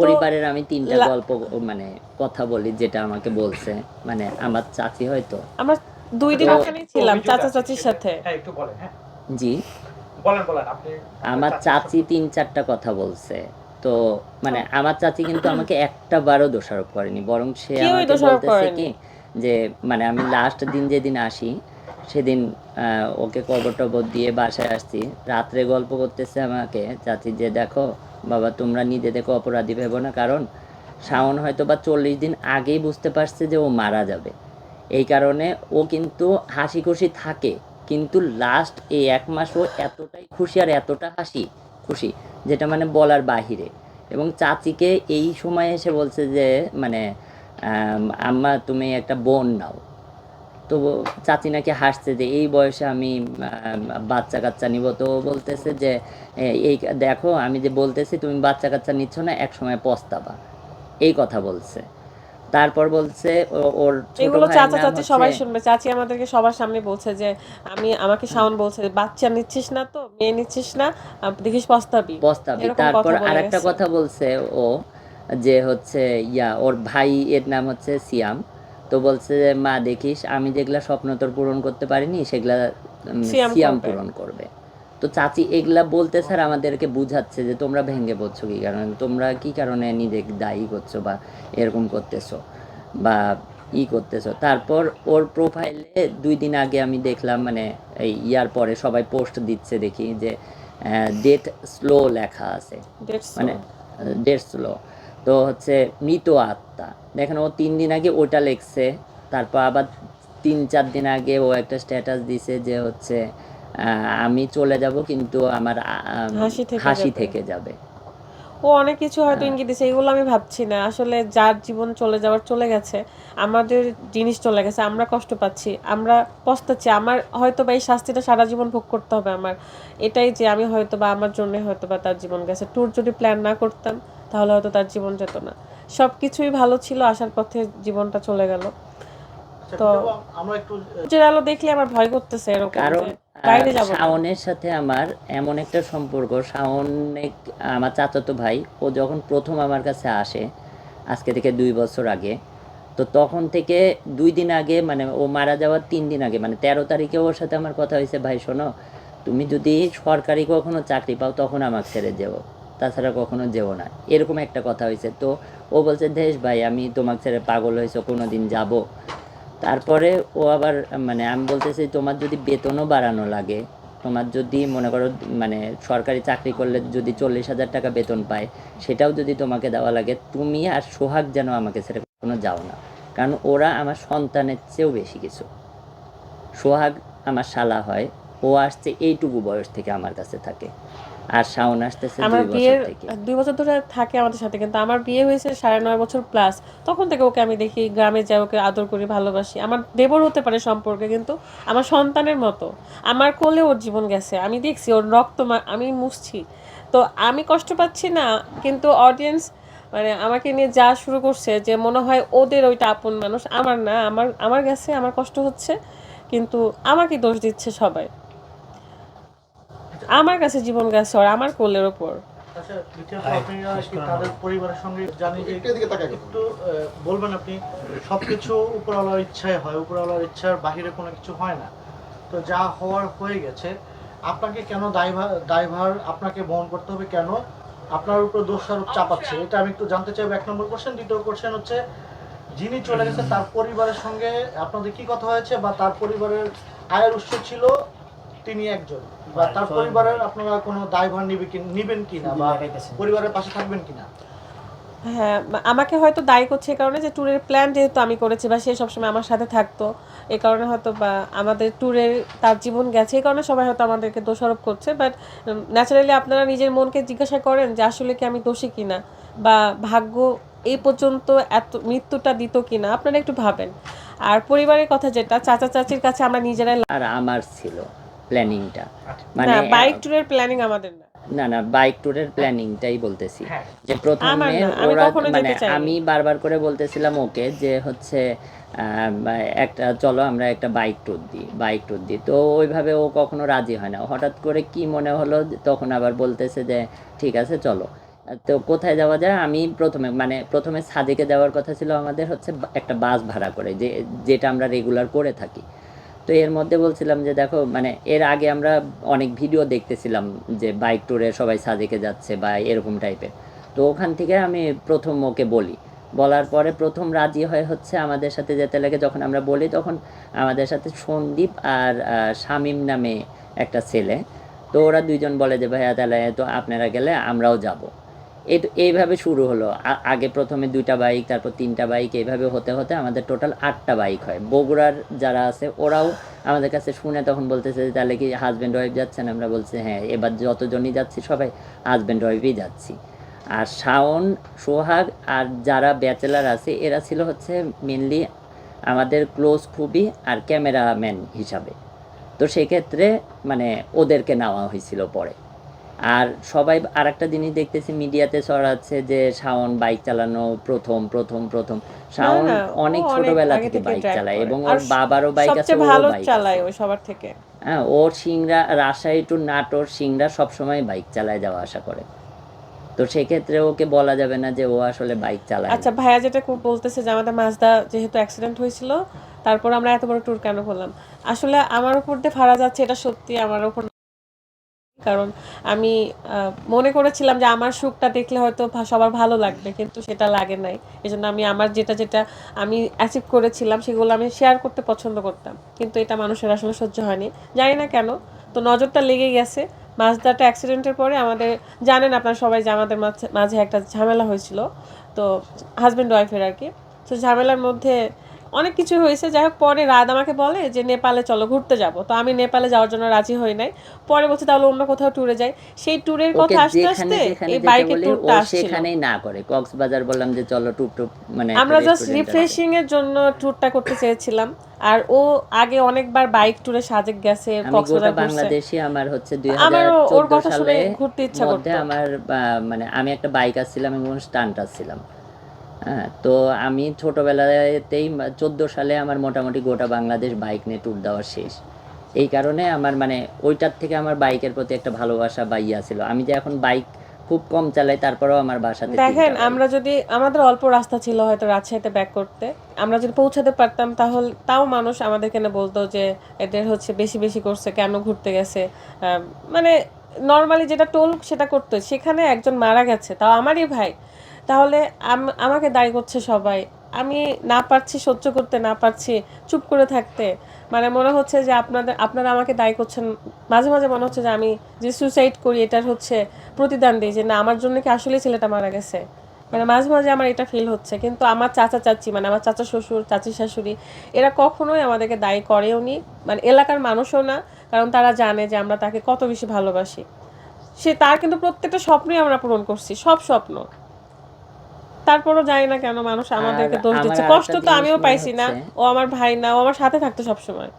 পরিবারের আমি তিনটা গল্প মানে কথা বলি যেটা আমাকে বলছে। মানে আমার চাচি হয়তো। আমরা দুই দিন ওখানেই ছিলাম চাচা চাচির সাথে। হ্যাঁ একটু বলেন হ্যাঁ। জি। বলেন বলেন আপনি আমার চাচি তিন চারটা কথা বলছে। তো মানে আমার চাচি কিন্তু আমাকে একটা বারও দোষারোপ করেনি বরং সে আমাকে বলতেছে কি যে মানে আমি লাস্ট দিন যেদিন আসি সেদিন আহ, ওকে কবর টবর দিয়ে বাসায় আসছি। রাত্রে গল্প করতেছে আমাকে চাচি যে দেখো বাবা তোমরা নিজেদেরকে অপরাধী ভেবো না কারণ শাওন হয়তো বা চল্লিশ দিন আগেই বুঝতে পারছে যে ও মারা যাবে। এই কারণে ও কিন্তু হাসি খুশি থাকে কিন্তু লাস্ট এই এক মাস ও এতটাই খুশি আর এতটা হাসি খুশি যেটা মানে বলার বাহিরে। এবং চাচিকে এই সময় এসে বলছে যে মানে আম, আম্মা তুমি একটা বোন নাও। তো চাচি নাকি হাসছে যে এই বয়সে আমি বাচ্চা কাচ্চা নিব। তো বলতেছে যে এই দেখো আমি যে বলতেছি তুমি বাচ্চা কাচ্চা নিচ্ছ না এক সময় পস্তাবা। এই কথা বলছে। তারপর বলছে ওর এগুলো চাচা চাচি সবাই শুনবে। চাচি আমাদেরকে সবার সামনে বলছে যে আমি আমাকে শাওন বলছে বাচ্চা নিচ্ছিস না তো মেয়ে নিচ্ছিস না দেখিস পস্তাবি। এরকম তারপর আরেকটা কথা বলছে ও যে হচ্ছে ইয়া ওর ভাই এর নাম হচ্ছে সিয়াম। তো বলছে যে মা দেখিস আমি যেগুলা স্বপ্ন তোর পূরণ করতে পারিনি সেগুলা সিয়াম পূরণ করবে। তো চাচি এগুলা বলতে স্যার আমাদেরকে বুঝাচ্ছে যে তোমরা ভেঙে পড়ছো কি কারণে? তোমরা কি কারণে নিজেকে দায়ী করছ বা এরকম করতেছো বা ই করতেছো? তারপর ওর প্রোফাইলে দুই দিন আগে আমি দেখলাম মানে এই ইয়ার পরে সবাই পোস্ট দিচ্ছে দেখি যে ডেট স্লো লেখা আছে। মানে ডেট স্লো তো হচ্ছে মৃত আত্মা দেখেন ও তিন দিন আগে ওটা লেখছে তারপর আবার তিন চার দিন আগে ও একটা স্ট্যাটাস দিছে যে হচ্ছে আহ, আমি চলে যাব কিন্তু আমার হাসি থেকে যাবে। ও অনেক কিছু হয়তো হ্যাঁ। ইঙ্গিত দিছে এগুলো আমি ভাবছি না। আসলে যার জীবন চলে যাওয়ার চলে গেছে আমাদের জিনিস চলে গেছে আমরা কষ্ট পাচ্ছি আমরা পস্তাচ্ছি আমার হয়তো বা এই শাস্তিটা সারা জীবন ভোগ করতে হবে আমার। এটাই যে আমি হয়তো বা আমার জন্য হয়তো বা তার জীবন গেছে। ট্যুর যদি প্ল্যান না করতাম তাহলে হয়তো তার জীবন যেত না। সব কিছুই ভালো ছিল আসার পথে জীবনটা চলে গেল। আচ্ছা, তো- আমরা একটু আলো দেখলে আমার ভয় করতেছে এরকম কারণ বাইরে শাওনের সাথে আমার এমন একটা সম্পর্ক। শাওন আমার চাচাতো ভাই ও যখন প্রথম আমার কাছে আসে আজকে থেকে দুই বছর আগে তো তখন থেকে দুই দিন আগে মানে ও মারা যাওয়ার তিন দিন আগে মানে তেরো তারিখে ওর সাথে আমার কথা হয়েছে ভাই শোনো তুমি যদি সরকারি কখনো চাকরি পাও তখন আমাকে ছেড়ে যেও। তাছাড়া কখনো যেও না। এরকম একটা কথা হয়েছে। তো ও বলছে দেশ ভাই আমি তোমাকে ছেড়ে পাগল হয়েছে কোনো দিন যাব। তারপরে ও আবার মানে আমি বলতেছি, তোমার যদি বেতনও বাড়ানো লাগে, তোমার যদি মনে করো মানে সরকারি চাকরি করলে যদি চল্লিশ হাজার টাকা বেতন পায়, সেটাও যদি তোমাকে দেওয়া লাগে, তুমি আর সোহাগ যেন আমাকে ছেড়ে কোনো যাও না। কারণ ওরা আমার সন্তানের চেয়েও বেশি কিছু। সোহাগ আমার শালা হয়, ও আসছে এইটুকু বয়স থেকে আমার কাছে থাকে। আর শাওন আসতেছে আমার থেকে। দুই বছর ধরে থাকে আমাদের সাথে কিন্তু আমার বিয়ে হয়েছে সাড়ে নয় বছর প্লাস তখন থেকে ওকে আমি দেখি গ্রামে যাই ওকে আদর করি ভালোবাসি। আমার দেবর হতে পারে সম্পর্কে কিন্তু আমার সন্তানের মতো। আমার কোলে ওর জীবন গেছে। আমি দেখছি ওর রক্ত আমি মুছছি। তো আমি কষ্ট পাচ্ছি না কিন্তু অডিয়েন্স মানে আমাকে নিয়ে যা শুরু করছে যে মনে হয় ওদের ওইটা আপন মানুষ আমার না আমার আমার গেছে আমার কষ্ট হচ্ছে কিন্তু আমাকে দোষ দিচ্ছে সবাই। আমার কাছে জীবন গেছে ওর আমার কোলের ওপর। আচ্ছা তাদের পরিবারের সঙ্গে জানি যে একটু বলবেন আপনি সবকিছু উপরওয়ালার ইচ্ছায় হয় উপরওয়ালার ইচ্ছার বাহিরে কোনো কিছু হয় না। তো যা হওয়ার হয়ে গেছে আপনাকে কেন দায়ভার দায়ভার আপনাকে বহন করতে হবে? কেন আপনার উপর দোষারোপ চাপাচ্ছে? এটা আমি একটু জানতে চাইব। এক নম্বর কোশ্চেন দ্বিতীয় কোশ্চেন হচ্ছে যিনি চলে গেছে তার পরিবারের সঙ্গে আপনাদের কি কথা হয়েছে বা তার পরিবারের আয়ের উৎস ছিল? তিনি একজন। বা তার পরিবারের আপনারা কোনো দায়ভার নিবেন কিনা বা পরিবারের পাশে থাকবেন কিনা হ্যাঁ আমাকে হয়তো দায়ী করছে এই কারণে যে ট্যুরের প্ল্যান যেহেতু আমি করেছি বা সে সবসময় আমার সাথে থাকতো এই কারণে হয়তো বা আমাদের ট্যুরের তার জীবন গেছে এই কারণে সবাই হয়তো আমাদেরকে দোষারোপ করছে বাট ন্যাচারালি আপনারা নিজের মনকে জিজ্ঞাসা করেন যে আসলে কি আমি দোষী কিনা বা ভাগ্য এই পর্যন্ত এত মৃত্যুটা দিত কিনা আপনারা একটু ভাবেন। আর পরিবারের কথা যেটা চাচা চাচির কাছে আমরা নিজেরাই আর আমার ছিল। প্ল্যানিংটা মানে বাইক ট্যুরের প্ল্যানিং আমাদের না। না না বাইক ট্যুরের প্ল্যানিংটাই বলতেছি। হ্যাঁ। যে প্রথমে আমি ওরা মানে আমি বারবার করে বলতেছিলাম ওকে যে হচ্ছে আহ, একটা চলো আমরা একটা বাইক ট্যুর দিই বাইক ট্যুর দিই। তো ওইভাবে ও কখনো রাজি হয় না। হঠাৎ করে কি মনে হলো তখন আবার বলতেছে যে ঠিক আছে চলো। তো কোথায় যাওয়া যায়? আমি প্রথমে মানে প্রথমে সাজেকে যাওয়ার কথা ছিল আমাদের হচ্ছে একটা বাস ভাড়া করে যে যেটা আমরা রেগুলার করে থাকি। তো এর মধ্যে বলছিলাম যে, দেখো মানে এর আগে আমরা অনেক ভিডিও দেখতেছিলাম যে বাইক ট্যুরে সবাই সাজেকে যাচ্ছে বা এরকম টাইপের তো ওখান থেকে আমি প্রথম ওকে বলি। বলার পরে প্রথম রাজি হয় হচ্ছে আমাদের সাথে যেতে লাগে। যখন আমরা বলি, তখন আমাদের সাথে সন্দীপ আর শামীম নামে একটা ছেলে। তো ওরা দুইজন বলে যে, ভাইয়া, তাহলে তো আপনারা গেলে আমরাও যাব। এইভাবে শুরু হলো। আগে প্রথমে দুইটা বাইক তারপর তিনটা বাইক এইভাবে হতে হতে আমাদের টোটাল আটটা বাইক হয়। বগুড়ার যারা আছে, ওরাও আমাদের কাছে শুনে তখন বলতেছে যে, তাহলে কি হাজব্যান্ড ওয়াইফ যাচ্ছেন? আমরা বলছি হ্যাঁ এবার যতজনই যাচ্ছি, সবাই হাজব্যান্ড ওয়াইফই যাচ্ছি। আর শাওন, সোহাগ আর যারা ব্যাচেলার আছে, এরা ছিল হচ্ছে মেনলি আমাদের ক্লোজ খুবই আর ক্যামেরাম্যান হিসাবে। তো সেক্ষেত্রে মানে ওদেরকে নেওয়া হয়েছিল পরে। আর সবাই আর একটা জিনিস দেখতেছি মিডিয়াতে ছড়াচ্ছে যে শাওন বাইক চালানো প্রথম প্রথম প্রথম। শাওন অনেক ছোটবেলা থেকে বাইক চালায় এবং ওর বাবারও বাইক আছে সবচেয়ে ভালো চালায়। ওই সবার থেকে। হ্যাঁ ও সিংড়া রাজশাহী টু নাটোর সিংড়া সবসময় বাইক চালায় যাওয়া আসা করে। তো সেক্ষেত্রে ওকে বলা যাবে না যে ও আসলে বাইক চালায়। আচ্ছা ভাইয়া যেটা খুব বলতেছে যে আমাদের মাজদা যেহেতু অ্যাক্সিডেন্ট হয়েছিল তারপর আমরা এত বড় ট্যুর কেন করলাম? আসলে আমার উপর দিয়ে ফারা যাচ্ছে এটা সত্যি আমার উপর কারণ আমি মনে করেছিলাম যে আমার সুখটা দেখলে হয়তো সবার ভালো লাগবে, কিন্তু সেটা লাগে নাই। এই জন্য আমি আমার যেটা যেটা আমি অ্যাচিভ করেছিলাম, সেগুলো আমি শেয়ার করতে পছন্দ করতাম। কিন্তু এটা মানুষের আসলে সহ্য হয়নি। জানি না কেন, তো নজরটা লেগে গেছে। মাজদাটা অ্যাক্সিডেন্টের পরে আমাদের, জানেন আপনারা সবাই যে আমাদের মাঝে মাঝে একটা ঝামেলা হয়েছিল, তো হাজব্যান্ড ওয়াইফের আর কি। তো ঝামেলার মধ্যে অনেক কিছু হয়েছে। যাই হোক পরে রাত আমাকে বলে যে নেপালে চলো ঘুরতে যাব। তো আমি নেপালে যাওয়ার জন্য রাজি হই নাই। পরে বলছে তাহলে অন্য কোথাও ট্যুরে যাই। সেই ট্যুরের কথা আসতে আসতে এই যেতে বাইকের ট্যুরটা আসছিল। সেখানেই না করে। কক্সবাজার বললাম যে চলো টুপ টুপ মানে আমরা জাস্ট রিফ্রেশিং এর জন্য ট্যুরটা করতে চেয়েছিলাম। আর ও আগে অনেকবার বাইক ট্যুরে সাজেক গেছে কক্সবাজার বাংলাদেশে আমার হচ্ছে দুই আমারও ওর কথা সালে শুনে ঘুরতে ইচ্ছা করতে। আমার মানে আমি একটা বাইক আসছিলাম এবং স্টান্ট আসছিলাম। তো আমি ছোটবেলাতেই চোদ্দ সালে আমার মোটামুটি গোটা বাংলাদেশ বাইক নিয়ে ট্যুর দেওয়া শেষ। এই কারণে আমার মানে ওইটার থেকে আমার বাইকের প্রতি একটা ভালোবাসা বা ইয়া ছিল। আমি যে এখন বাইক খুব কম চালাই তারপরেও আমার বাসাতে দেখেন আমরা যদি আমাদের অল্প রাস্তা ছিল হয়তো রাজশাহীতে ব্যাক করতে। আমরা যদি পৌঁছাতে পারতাম তাহলে তাও মানুষ আমাদেরকে না বলতো যে এদের হচ্ছে বেশি বেশি করছে কেন ঘুরতে গেছে? মানে নর্মালি যেটা টোল সেটা করতো। সেখানে একজন মারা গেছে তাও আমারই ভাই। তাহলে আমাকে দায়ী করছে সবাই। আমি না পারছি, সহ্য করতে না পারছি, চুপ করে থাকতে। মানে মনে হচ্ছে যে আপনাদের, আপনারা আমাকে দায়ী করছেন। মাঝে মাঝে মনে হচ্ছে যে আমি যে সুইসাইড করি, এটার হচ্ছে প্রতিদান দিই যে না, আমার জন্য কি আসলে ছেলেটা মারা গেছে? মানে মাঝে মাঝে আমার এটা ফিল হচ্ছে। কিন্তু আমার চাচা চাচি মানে আমার চাচা শ্বশুর, চাচি শাশুড়ি, এরা কখনোই আমাদেরকে দায়ী করেও নি। মানে এলাকার মানুষও না, কারণ তারা জানে যে আমরা তাকে কত বেশি ভালোবাসি। সে তার কিন্তু প্রত্যেকটা স্বপ্নই আমরা পূরণ করছি, সব স্বপ্ন। তারপরও জানি না কেন মানুষ আমাদেরকে দোষ দিচ্ছে। কষ্ট তো আমিও পাইছি না। ও আমার ভাই না ও আমার সাথে থাকতো সবসময়।